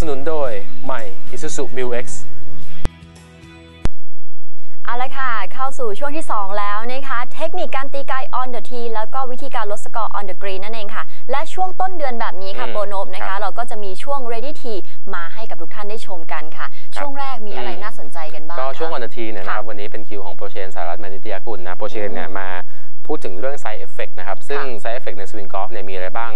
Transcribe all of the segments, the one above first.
สนับสนุนโดยใหม่ Isuzu Mu X เอาละค่ะ เข้าสู่ช่วงที่ 2 แล้วนะคะ เทคนิคการตีไกล on the tee แล้วก็วิธีการลดสกอร์ on the green นั่นเองค่ะ และช่วงต้นเดือนแบบนี้ค่ะอืมโปรโนบนะครัคะบเราก็จะมีช่วง ready tee มาให้กับทุกท่านได้ชมกันค่ะ ช่วงแรกมีอะไรอืมน่าสนใจกันบ้างก็ช่วงคะวันนาทีเนี่ยนะครับค่ะวันนี้เป็นคิวของโปรเชนสารัตน์มานิตยากุลนะ โปรเชนเนี่ยอืมมาพูดถึงเรื่อง side effect นะครับ ซึ่งค่ะ side effect ในสวิงกอล์ฟเนี่ยมีอะไรบ้าง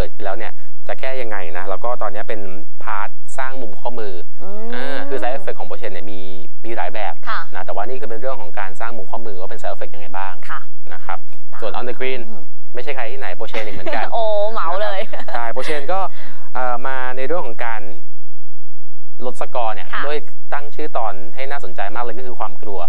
กิดขึ้นแล้วเนี่ยจะแก้ยังไงนะแล้วก็ตอนนี้เป็นพาร์ทสร้างมุมข้อมือมอ่าคือ side effect ของโปรเชนเนี่ยมีมีหลายแบบค่ะนะแต่ว่านี่คือเป็นเรื่องของการสร้างมุมข้อมือว่าเป็น side effect ยังไงบ้างค่ะนะครับส่วน on the green อืมไม่ใช่ใครที่ไหนโปรเชนอีกเหมือนกันโอ้เหมาเลยใช่โปรเชนก็เอ่อมาในเรื่องของการลดสกอร์เนี่ยค่ะด้วยตั้งชื่อตอนให้น่าสนใจมากเลยก็คือความกลัว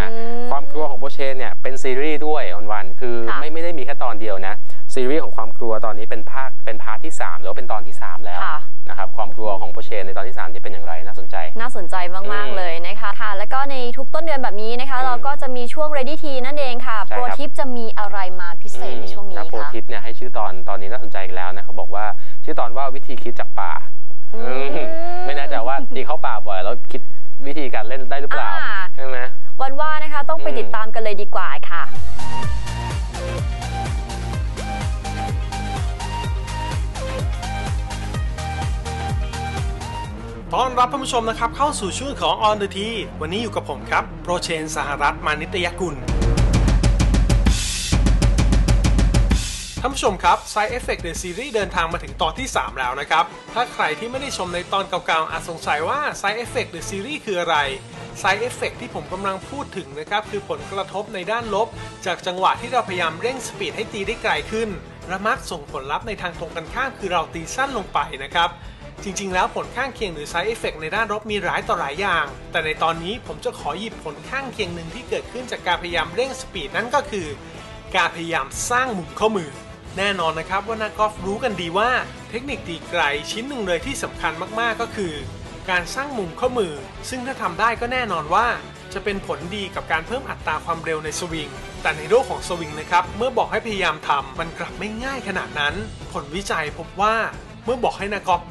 นะอืมความกลัวของโปรเชนเนี่ยเป็นซีรีส์ด้วยวันวันๆคือค่ะไม่ไม่ได้มีแค่ตอนเดียวนะ ซีรีส์ของความกลัวตอนนี้เป็นภาคเป็นพาร์ทที่ 3 หรือว่าเป็นตอนที่ 3 แล้วค่ะ นะครับความกลัวของโปรเชนในตอนที่3จะเป็นอย่างไรน่าสนใจ น่าสนใจมาก อืมๆเลยนะคะค่ะ แล้วก็ในทุกต้นเดือนแบบนี้นะคะ อืมเราก็จะมีช่วง ready tea นั่นเองค่ะ ใช่โปรครับทิปจะมีอะไรมาพิเศษในช่วงนี้นะโปรคะ ทิปเนี่ยให้ชื่อตอนตอนนี้น่าสนใจอีกแล้วนะเขาบอกว่าชื่อตอนว่าวิธีคิดจากป่าอืม อืมไม่แน่ใจว่าตีเข้าป่าบ่อยแล้วคิดวิธีการเล่นได้หรือเปล่าอ่า ใช่ไหม วันว่านะคะต้องไปอืม ติดตามกันเลยดีกว่าค่ะ ต้อนรับท่านผู้ชมนะครับเข้าสู่ช่วงของ On the T วันนี้อยู่กับผมครับ โปรเชน สหรัฐมานิตยกุลท่านผู้ชมครับ Side Effect The Series เดินทางมาถึงตอนที่ 3 แล้วนะครับ ถ้าใครที่ไม่ได้ชมในตอนเก่าๆอาจสงสัยว่า Side Effect The Series คืออะไร Side Effect ที่ผมกำลังพูดถึงนะครับ คือผลกระทบในด้านลบ จากจังหวะที่เราพยายามเร่งสปีดให้ตีได้ไกลขึ้นและมักส่งผลลัพธ์ในทางตรงกันข้ามคือเราตีสั้นลงไปนะครับ จริง ๆ แล้วผลข้างเคียงหรือ side effect ในด้านลบมีหลายต่อหลายอย่าง แต่ในตอนนี้ผมจะขอหยิบผลข้างเคียงหนึ่งที่เกิดขึ้นจากการพยายามเร่งสปีดนั่นก็คือ การพยายามสร้างมุมข้อมือ แน่นอนนะครับว่านักกอล์ฟรู้กันดีว่า เทคนิคตีไกลชิ้นหนึ่งเลยที่สำคัญมากๆก็คือ การสร้างมุมข้อมือ ซึ่งถ้าทำได้ก็แน่นอนว่า จะเป็นผลดีกับการเพิ่มอัตราความเร็วในสวิงแต่ในโลกของสวิงนะครับ เมื่อบอกให้พยายามทำมันกลับไม่ง่ายขนาดนั้น ผลวิจัยพบว่า เมื่อบอกให้นักกอล์ฟ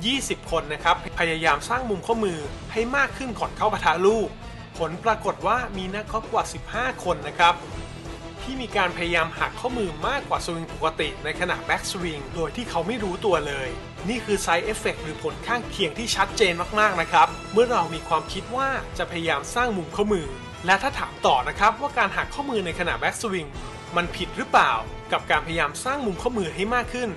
20 คนนะครับ พยายามสร้างมุมข้อมือให้มากขึ้นก่อนเข้าปะทะลูก ผลปรากฏว่ามีนักกอล์ฟกว่า 15 คนนะครับ ที่มีการพยายามหักข้อมือมากกว่าสวิงปกติในขณะแบ็กสวิงโดยที่เขาไม่รู้ตัวเลย นี่คือไซ d ์เอฟเฟกหรือผลข้างเคียงที่ชัดเจนมากๆนะครับ เมื่อเรามีความคิดว่าจะพยายามสร้างมุมข้อมือ และถ้าถามต่อนะครับว่าการหักข้อมือในขณะแบ็กสวิง มันผิดหรือเปล่ากับการพยายามสร้างมุมข้อมือให้มากขึ้น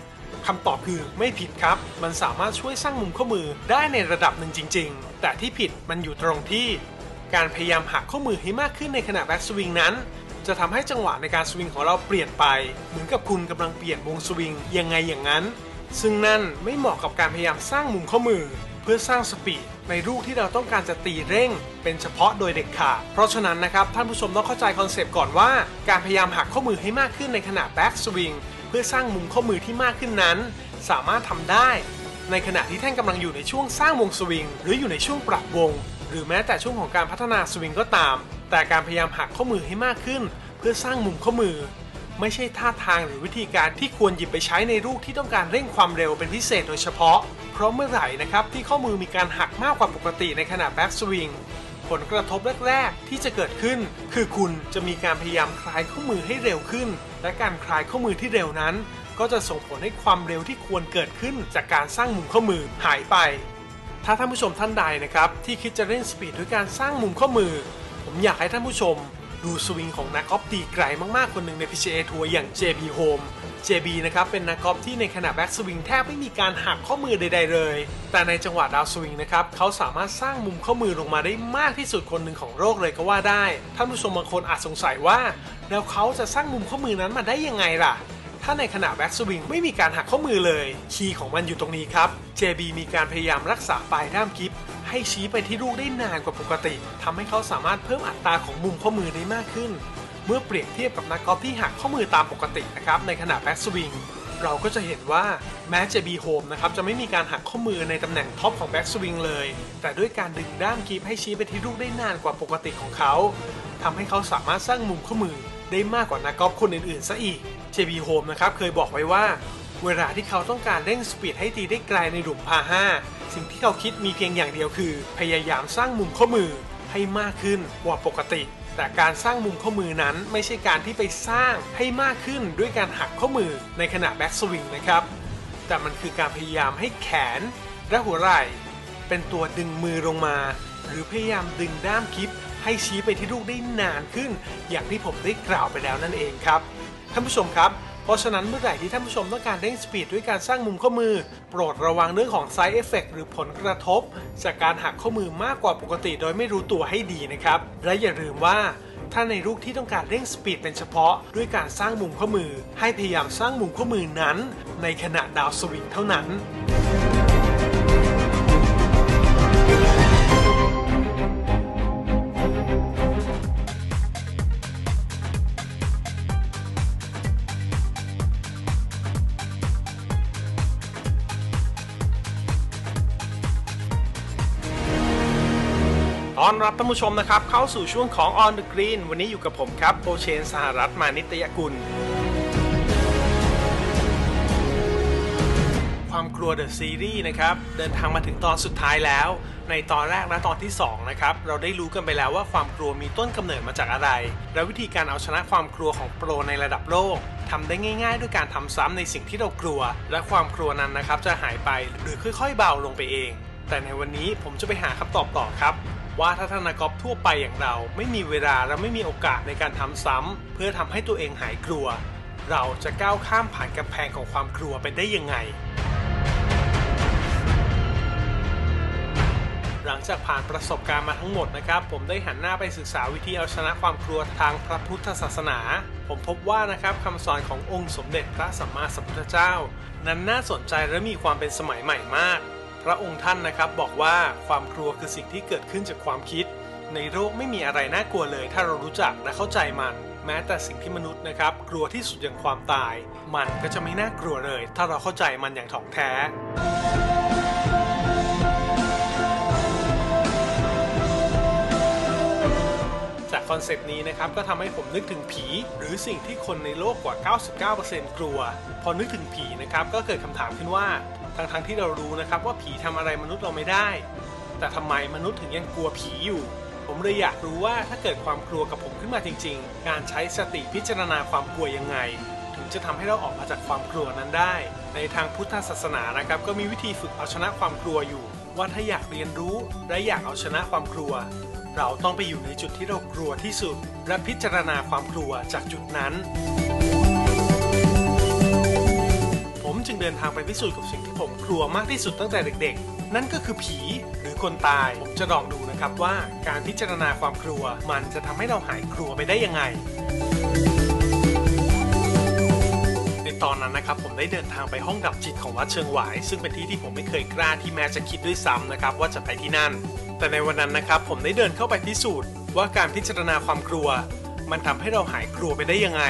คำตอบคือไม่ผิดครับ มันสามารถช่วยสร้างมุมข้อมือได้ในระดับหนึ่งจริง ๆ แต่ที่ผิดมันอยู่ตรงที่ การพยายามหักข้อมือให้มากขึ้นในขณะแบ็กสวิงนั้น จะทำให้จังหวะในการสวิงของเราเปลี่ยนไป เหมือนกับคุณกำลังเปลี่ยนวงสวิงยังไงอย่างนั้น ซึ่งนั่นไม่เหมาะกับการพยายามสร้างมุมข้อมือ เพื่อสร้างสปีด ในลูกที่เราต้องการจะตีเร่ง เป็นเฉพาะโดยเด็ดขาด เพราะฉะนั้นนะครับท่านผู้ชมต้องเข้าใจคอนเซปต์ก่อนว่า การพยายามหักข้อมือให้มากขึ้นในขณะแบ็กสวิงเพื่อสร้างมุมข้อมือที่มากขึ้นนั้น สามารถทำได้ ในขณะที่ท่านกำลังอยู่ในช่วงสร้างวงสวิงหรืออยู่ในช่วงปรับวง หรือแม้แต่ช่วงของการพัฒนาสวิงก็ตาม แต่การพยายามหักข้อมือให้มากขึ้น เพื่อสร้างมุมข้อมือ ไม่ใช่ท่าทางหรือวิธีการที่ควรหยิบไปใช้ในลูกที่ต้องการเร่งความเร็วเป็นพิเศษโดยเฉพาะ เพราะเมื่อไหร่นะครับที่ข้อมือมีการหักมากกว่าปกติในขณะแบ็กสวิงผลกระทบแรก ๆ ที่จะเกิดขึ้น คือคุณจะมีการพยายามคลายข้อมือให้เร็วขึ้น และการคลายข้อมือที่เร็วนั้น ก็จะส่งผลให้ความเร็วที่ควรเกิดขึ้น จากการสร้างมุมข้อมือหายไป ถ้าท่านผู้ชมท่านใดนะครับที่คิดจะเล่นสปีดด้วยการสร้างมุมข้อมือ ผมอยากให้ท่านผู้ชม ดูสวิงของนักกอล์ฟตีไกลมากๆ คนหนึ่งใน PGA ทัวร์อย่าง JB Home JB นะครับเป็นนักกอล์ฟที่ในขณะแบ็กสวิงแทบไม่มีการหักข้อมือใด ๆ เลย แต่ในจังหวะดาวสวิงนะครับเขาสามารถสร้างมุมข้อมือลงมาได้มากที่สุดคนหนึ่งของโลกเลยก็ว่าได้ ท่านผู้ชมบางคนอาจสงสัยว่า แล้วเขาจะสร้างมุมข้อมือนั้นมาได้ยังไงล่ะ ถ้าในขณะแบ็กสวิงไม่มีการหักข้อมือเลย คีย์ของมันอยู่ตรงนี้ครับ JB มีการพยายามรักษาปลายด้ามกิฟ ให้ชี้ไปที่ลูกได้นานกว่าปกติทำให้เขาสามารถเพิ่มอัตราของมุมข้อมือได้มากขึ้น เมื่อเปรียบเทียบกับนักกอล์ฟที่หักข้อมือตามปกตินะครับในขณะแบ็กสวิงเราก็จะเห็นว่าแม้ JB Home นะครับจะไม่มีการหักข้อมือในตำแหน่งท็อปของแบ็กสวิงเลย แต่ด้วยการดึงด้ามกิฟให้ชี้ไปที่ลูกได้นานกว่าปกติของเขาทำให้เขาสามารถสร้างมุมข้อมือได้มากกว่านักกอล์ฟคนอื่นๆซะอีก JB Home นะครับเคยบอกไว้ว่า เวลาที่เขาต้องการเร่งสปีดให้ตีได้ไกลในหลุมพา5 สิ่งที่เขาคิดมีเพียงอย่างเดียวคือ พยายามสร้างมุมข้อมือให้มากขึ้นกว่าปกติ แต่การสร้างมุมข้อมือนั้นไม่ใช่การที่ไปสร้างให้มากขึ้นด้วยการหักข้อมือในขณะแบ็กสวิงนะครับ แต่มันคือการพยายามให้แขนและหัวไหล่ เป็นตัวดึงมือลงมา หรือพยายามดึงด้ามคลิปให้ชี้ไปที่ลูกได้นานขึ้น อย่างที่ผมได้กล่าวไปแล้วนั่นเองครับท่านผู้ชมครับ เพราะฉะนั้นเมื่อไหร่ที่ท่านผู้ชมต้องการเร่งสปีดด้วยการสร้างมุมข้อมือ โปรดระวังเรื่องของ side effect หรือผลกระทบ จากการหักข้อมือมากกว่าปกติโดยไม่รู้ตัวให้ดีนะครับ และอย่าลืมว่าถ้าในลูกที่ต้องการเร่งสปีดเป็นเฉพาะ ด้วยการสร้างมุมข้อมือ ให้พยายามสร้างมุมข้อมือนั้น ในขณะดาวสวิงเท่านั้น อนรับท่านผู้ชมนะครับ เข้าสู่ช่วงของ On the Green วันนี้อยู่กับผมครับโอเชนสหรัฐมานิตยกุล ความกลัวเดอะซีรีส์นะครับ เดินทางมาถึงตอนสุดท้ายแล้ว ในตอนแรกและตอนที่ 2 นะครับ เราได้รู้กันไปแล้วว่าความกลัวมีต้นกำเนิดมาจากอะไร และวิธีการเอาชนะความกลัวของโปรในระดับโลกทำได้ง่ายๆ ด้วยการทำซ้ำในสิ่งที่เรากลัว และความกลัวนั้นนะครับจะหายไปหรือค่อยๆ เบาลงไปเองแต่ในวันนี้ผมจะไปหาคำตอบต่อครับ ว่าถ้าท่านนักกอล์ฟทั่วไปอย่างเราไม่มีเวลาและไม่มีโอกาสในการทำซ้ำเพื่อทำให้ตัวเองหายกลัว เราจะก้าวข้ามผ่านกำแพงของความกลัวไปได้ยังไง หลังจากผ่านประสบการณ์มาทั้งหมดนะครับ ผมได้หันหน้าไปศึกษาวิธีเอาชนะความกลัวทางพระพุทธศาสนา ผมพบว่านะครับคำสอนขององค์สมเด็จพระสัมมาสัมพุทธเจ้า นั้นน่าสนใจและมีความเป็นสมัยใหม่มาก ระองค์ท่านนะครับบอกว่าความกลัวคือสิ่งที่เกิดขึ้นจากความคิด ในโลกไม่มีอะไรน่ากลัวเลย ถ้าเรารู้จักและเข้าใจมัน แม้แต่สิ่งที่มนุษย์นะครับ กลัวที่สุดอย่างความตาย มันก็จะไม่น่ากลัวเลย ถ้าเราเข้าใจมันอย่างถ่องแท้จากคอนเซปต์นี้นะครับก็ทำให้ผมนึกถึงผี หรือสิ่งที่คนในโลกกว่า 99%กลัว พอนึกถึงผีนะครับก็เกิดคำถามขึ้นว่า ทั้งๆที่เรารู้นะครับว่าผีทำอะไรมนุษย์เราไม่ได้ แต่ทำไมมนุษย์ถึงยังกลัวผีอยู่ ผมเลยอยากรู้ว่าถ้าเกิดความกลัวกับผมขึ้นมาจริง ๆ การใช้สติพิจารณาความกลัวยังไง ถึงจะทำให้เราออกมาจากความกลัวนั้นได้ ในทางพุทธศาสนานะครับก็มีวิธีฝึกเอาชนะความกลัวอยู่ ว่าถ้าอยากเรียนรู้และอยากเอาชนะความกลัว เราต้องไปอยู่ในจุดที่เรากลัวที่สุด และพิจารณาความกลัวจากจุดนั้น จึงเดินทางไปพิสูจน์กับสิ่งที่ผมกลัวมากที่สุดตั้งแต่เด็กๆ นั่นก็คือผีหรือคนตาย ผมจะลองดูนะครับว่าการพิจารณาความกลัวมันจะทำให้เราหายกลัวไปได้ยังไงในตอนนั้นนะครับผมได้เดินทางไปห้องดับจิตของวัดเชิงหวาย ซึ่งเป็นที่ที่ผมไม่เคยกล้าที่แม้จะคิดด้วยซ้ำนะครับว่าจะไปที่นั่น แต่ในวันนั้นนะครับผมได้เดินเข้าไปพิสูจน์ว่าการพิจารณาความกลัว มันทำให้เราหายกลัวไปได้ยังไง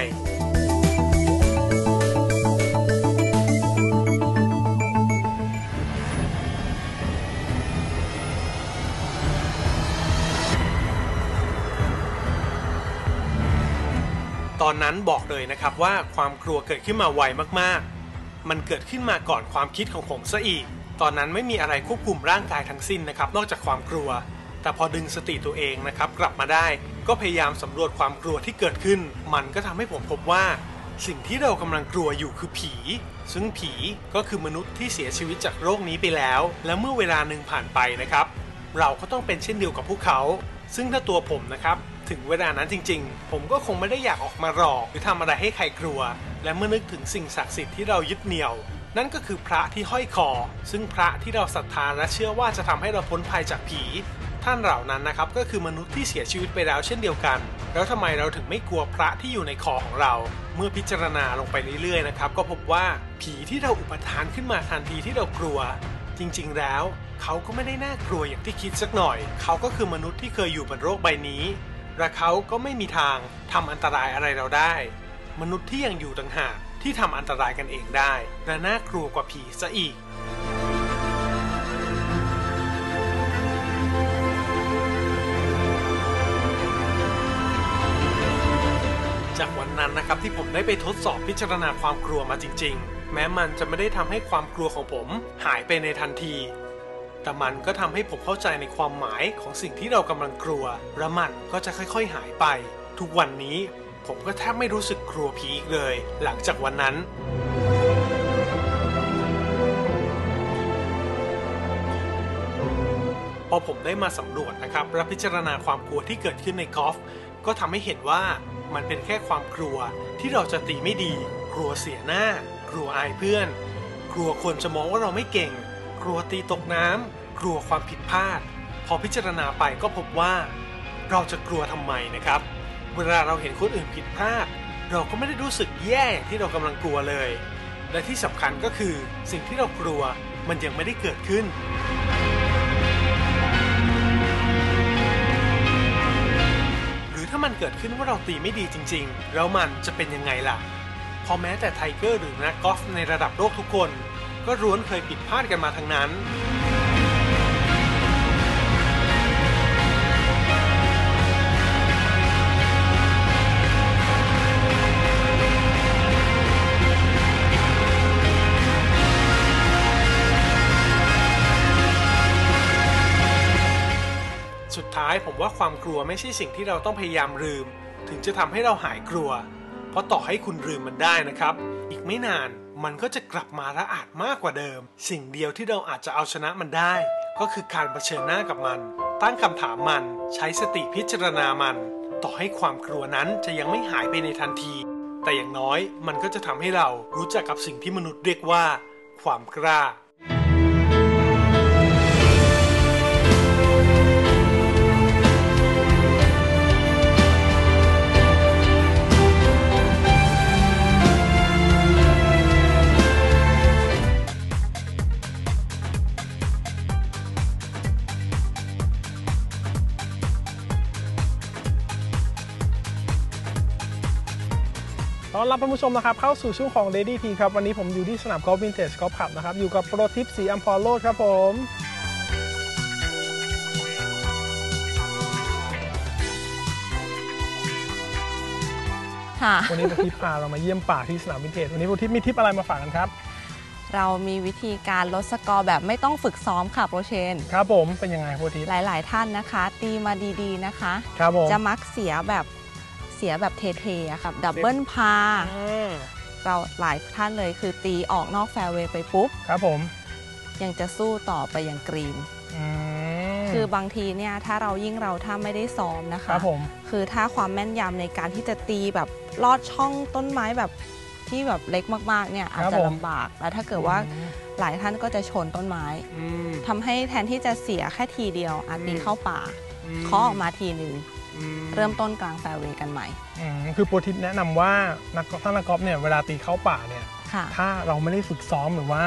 อนนั้นบอกเลยนะครับว่าความกลัวเกิดขึ้นมาไวมากๆ มันเกิดขึ้นมาก่อนความคิดของผมซะอีก ตอนนั้นไม่มีอะไรควบคุมร่างกายทั้งสิ้นนะครับ นอกจากความกลัว แต่พอดึงสติตัวเองนะครับกลับมาได้ ก็พยายามสำรวจความกลัวที่เกิดขึ้น มันก็ทำให้ผมพบว่า สิ่งที่เรากำลังกลัวอยู่คือผี ซึ่งผีก็คือมนุษย์ที่เสียชีวิตจากโรคนี้ไปแล้ว และเมื่อเวลาหนึ่งผ่านไปนะครับ เราก็ต้องเป็นเช่นเดียวกับพวกเขา ซึ่งถ้าตัวผมนะครับ ถึงเวลานั้นจริง ๆ ผมก็คงไม่ได้อยากออกมาหลอกหรือทำอะไรให้ใครกลัว และเมื่อนึกถึงสิ่งศักดิ์สิทธิ์ที่เรายึดเหนี่ยว นั่นก็คือพระที่ห้อยคอ ซึ่งพระที่เราศรัทธาและเชื่อว่าจะทำให้เราพ้นภัยจากผี ท่านเหล่านั้นนะครับก็คือมนุษย์ที่เสียชีวิตไปแล้วเช่นเดียวกัน แล้วทำไมเราถึงไม่กลัวพระที่อยู่ในคอของเรา เมื่อพิจารณาลงไปเรื่อยๆนะครับก็พบว่าผีที่เราอุปทานขึ้นมาทันทีที่เรากลัว จริง ๆ แล้วเขาก็ไม่ได้น่ากลัวอย่างที่คิดสักหน่อย เขาก็คือมนุษย์ที่เคยอยู่บนโลกใบนี้ และเขาก็ไม่มีทางทำอันตรายอะไรเราได้ มนุษย์ที่ยังอยู่ต่างหากที่ทำอันตรายกันเองได้ และน่ากลัวกว่าผีซะอีกจากวันนั้นนะครับที่ผมได้ไปทดสอบพิจารณาความกลัวมาจริง ๆ แม้มันจะไม่ได้ทำให้ความกลัวของผม หายไปในทันที แต่มันก็ทำให้ผมเข้าใจในความหมายของสิ่งที่เรากำลังกลัว และมันก็จะค่อยๆหายไป ทุกวันนี้ผมก็แทบไม่รู้สึกกลัวผีอีกเลย หลังจากวันนั้น พอผมได้มาสำรวจนะครับและพิจารณาความกลัวที่เกิดขึ้นในกอล์ฟก็ทำให้เห็นว่ามันเป็นแค่ความกลัวที่เราจะตีไม่ดี กลัวเสียหน้า กลัวอายเพื่อน กลัวคนจะมองว่าเราไม่เก่ง ลัวตีตกน้ำกลัวความผิดพลาด พอพิจารณาไปก็พบว่า เราจะกลัวทำไมนะครับ เวลาเราเห็นคนอื่นผิดพลาด เราก็ไม่ได้รู้สึกแย่อย่างที่เรากำลังกลัวเลย และที่สำคัญก็คือสิ่งที่เรากลัวมันยังไม่ได้เกิดขึ้นหรือถ้ามันเกิดขึ้นว่าเราตีไม่ดีจริงๆ แล้วมันจะเป็นยังไงล่ะ พอแม้แต่ไทเกอร์หรือนักกอล์ฟในระดับโลกทุกคน ก็ร้วนเคยผิดพลาดกันมาทั้งนั้น สุดท้ายผมว่าความกลัวไม่ใช่สิ่งที่เราต้องพยายามลืม ถึงจะทำให้เราหายกลัว เพราะต่อให้คุณลืมมันได้นะครับ อีกไม่นาน มันก็จะกลับมาระอาดมากกว่าเดิม สิ่งเดียวที่เราอาจจะเอาชนะมันได้ ก็คือการเผชิญหน้ากับมัน ตั้งคำถามมัน ใช้สติพิจารณามัน ต่อให้ความกลัวนั้นจะยังไม่หายไปในทันที แต่อย่างน้อยมันก็จะทำให้เรารู้จักกับสิ่งที่มนุษย์เรียกว่า ความกล้า ต้อนรับท่านผู้ชมนะครับเข้าสู่ช่วงของ Lady T ครับวันนี้ผมอยู่ที่สนามกอล์ฟวินเทจกอล์ฟคลับนะครับอยู่กับโปรทิปสีอัมพอลโลดครับผม ค่ะ วันนี้โปรทิปพาเรามาเยี่ยมป่าที่สนามวินเทจวันนี้โปรทิปมีทิปอะไรมาฝากกันครับเรามีวิธีการลดสกอร์แบบไม่ต้องฝึกซ้อมค่ะโปรเชน ครับผมเป็นยังไงโปรทิปหลาย ๆ ท่านนะคะ ตีมาดี ๆ นะคะ ครับผมจะมักเสียแบบ เสียแบบเทๆอะค่ะดับเบิลพาอืมเราหลายท่านเลยคือตีออกนอกแฟร์เวย์ไปปุ๊บ ครับผม ยังจะสู้ต่อไปอย่างกรีนอืมคือบางทีเนี่ยถ้าเรายิ่งเราถ้าไม่ได้ซ้อมนะคคะรับผมคือถ้าความแม่นยำในการที่จะตีแบบลอดช่องต้นไม้แบบที่แบบเล็กมากๆเนี่ยอาจจะลำบากแล้วถ้าเกิดว่าหลายท่านก็จะชนต้นไม้อืมทำให้แทนที่จะเสียแค่ทีเดียวอาจตีอืมเข้าป่าอืมเคาะออกมาทีหนึ่งอื เริ่มต้นกลางแฟร์เวย์กันใหม่ อืมคือโปรทิปแนะนำว่านักกอล์ฟท่านนักกอล์ฟเนี่ยเวลาตีเข้าป่าเนี่ยค่ะ ถ้าเราไม่ได้ฝึกซ้อมหรือว่า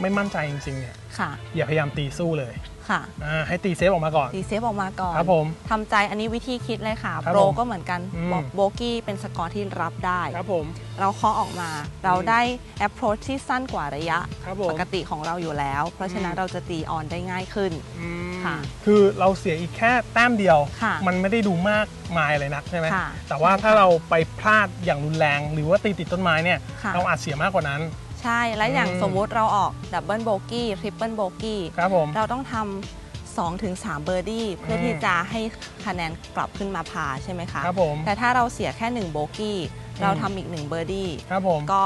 ไม่มั่นใจจริงๆเนี่ยค่ะ อย่าพยายามตีสู้เลย ค่ะอ่าให้ตีเซฟออกมาก่อน ตีเซฟออกมาก่อนครับผมทำใจอันนี้วิธีคิดเลยค่ะ ครับโปรผมก็เหมือนกันอืม บอกโบกี้เป็นสกอร์ที่รับได้ ครับผม เราเคาะออกมา เราได้ approach ที่สั้นกว่าระยะครับผมปกติของเราอยู่แล้ว เพราะฉะนั้นอืมเราจะตีออนได้ง่ายขึ้น อืมค่ะคือเราเสียอีกแค่แต้มเดียว ค่ะมันไม่ได้ดูมากมายเลยนักใช่ไหมค่ะแต่ว่าใช่ค่ะถ้าเราไปพลาดอย่างรุนแรง หรือว่าตีติดต้นไม้เนี่ย ค่ะ เราอาจเสียมากกว่านั้น ใช่ และอย่างอืม สมมุติเราออกดับเบิลโบกี้ทริปเปิลโบกี้ครับผม เราต้องทำ2ถึง3เบอร์ดี้เพื่ออม ที่จะให้คะแนนกลับขึ้นมาพาใช่ไหมคะ ครับผม แต่ถ้าเราเสียแค่1โบกี้มเราทำอีก1เบอร์ดี้ครับผม ก็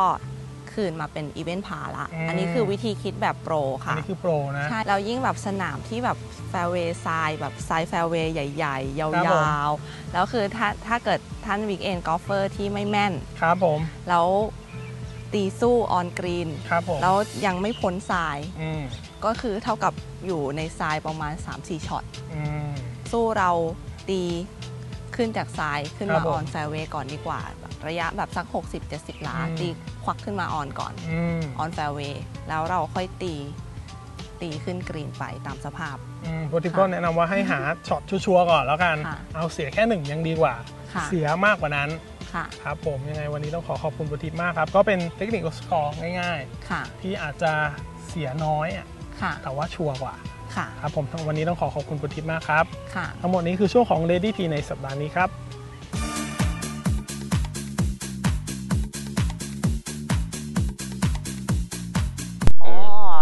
คืนมาเป็นอีเวนต์พาละ อืม อันนี้คือวิธีคิดแบบโปรอันค่ะ นี้คือโปรนะ ใช่ เรายิ่งแบบสนามที่แบบแฟร์เวย์ทรายแบบทรายแฟร์เวย์ใหญ่ ๆ ยครับผมาวๆ แล้วคือถ้าถ้าเกิดท่านวิกเอนกอล์ฟเฟอร์ที่ไม่แม่น ครับผม แล้ว ตีสู้ออนกรีน ครับผมแล้วยังไม่พ้นทราย อืมก็คือเท่ากับอยู่ในทรายประมาณ 3-4ช็อต อืม สู้เราตีขึ้นจากทรายขึ้นครัมาบผมออนแฟร์เวย์ก่อนดีกว่าแบบระยะแบบสัก 60-70 หลาอืม ตีควักขึ้นมาออนก่อน อืมออนแฟร์เวย์แล้วเราค่อยตี ตีขึ้นกรีนไปตามสภาพ อืมโปรติก็แนะนำว่าให้หาช็อตชัวร์ๆก่อนแล้วกัน ค่ะเอาเสียแค่หนึ่งยังดีกว่า ค่ะ เสียมากกว่านั้น ค่ะ ครับผมยังไงวันนี้ต้องขอขอบคุณโปรติมากครับ ก็เป็นเทคนิคสกอร์ง่ายค่ะ ๆ ที่อาจจะเสียน้อยอะค่ะ แต่ว่าชัวร์กว่าค่ะ ครับผมทั้งวันนี้ต้องขอขอบคุณโปรติมากครับ ค่ะ ทั้งหมดนี้คือช่วงของ Lady T ในสัปดาห์นี้ครับ อ๋อ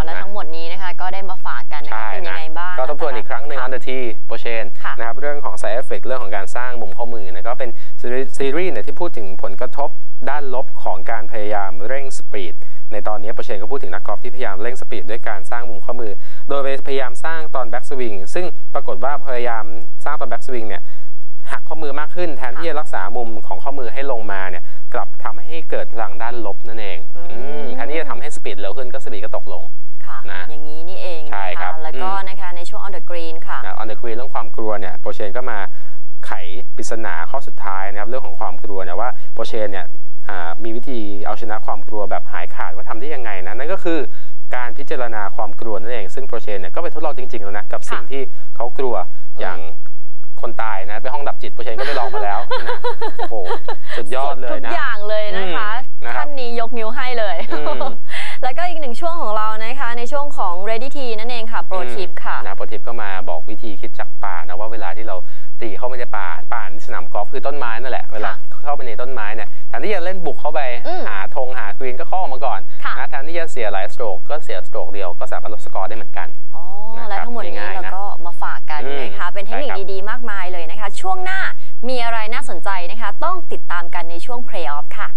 แล้วทั้งหมดนี้นะคะ ก็ได้มาฝากกันนะคะใช่เป็นยังไงนะทวนอีกครั้งหนึ่งค่ะ on the tee โปรเชนค่ะ นะครับเรื่องของ side effect เรื่องของการสร้างมุมข้อมือนะก็เป็น ซีรีส์ซีรีส์เนี่ยที่พูดถึงผลกระทบด้านลบของการพยายามเร่งสปีดในตอนนี้โปรเชนก็พูดถึงนักกอล์ฟที่พยายามเร่งสปีดด้วยการสร้างมุมข้อมือ โดยไปพยายามสร้างตอนแบ็กสวิงซึ่งปรากฏว่าพยายามสร้างตอนแบ็กสวิงเนี่ยหักข้อมือมากขึ้นแทนที่จะรักษามุมของข้อมือให้ลงมาเนี่ยกลับทำให้เกิดพลังด้านลบนั่นเองอืมอืมแทนที่จะทำให้สปีดเร็วขึ้นก็สปีดก็ตกลง นาข้อสุดท้ายนะครับเรื่องของความกลัวเนี่ยว่าโปรเชนเนี่ยอ่ามีวิธีเอาชนะความกลัวแบบหายขาดว่าทำได้ยังไงนะนั่นก็คือการพิจารณาความกลัวนั่นเอง ซึ่งโปรเชนเนี่ยก็ไปทดลองจริงๆแล้วนะกับสิ่งค่ะที่เขากลัวอย่างคนตายนะไปห้องดับจิตโปรเชนก็ไปลองมาแล้วนะโอ้โหสุดยอดเลยทุกนะอย่างเลยนะคะอืมนะครับท่านนี้ยกนิ้วให้เลยอืมแล้วก็อีกหนึ่งช่วงของเรานะคะ ในช่วงของ ready tea นั่นเองค่ะ pro tip ค่ะนะโปรทิปก็มาบอกวิธีคิดจากป่านะว่าเวลาที่เราตีเข้า คือต้นไม้นั่นแหละเวลาเข้าไปในต้นไม้เนี่ยแทนที่จะเล่นบุกเข้าไปอืมหาธงหากรีนก็เข้าออกมาก่อนค่ะนะแทนที่จะเสียหลายสโตรกก็เสียสโตรกเดียวก็สามารถลดสกอร์ได้เหมือนกันอ๋อนะครับและทั้งหมดนี้ง่ายๆเรานะก็มาฝากกันอืมนะคะเป็นเทคนิคใช่ครับดีๆมากมายเลยนะคะ ช่วงหน้ามีอะไรน่าสนใจนะคะ ต้องติดตามกันในช่วง play off ค่ะ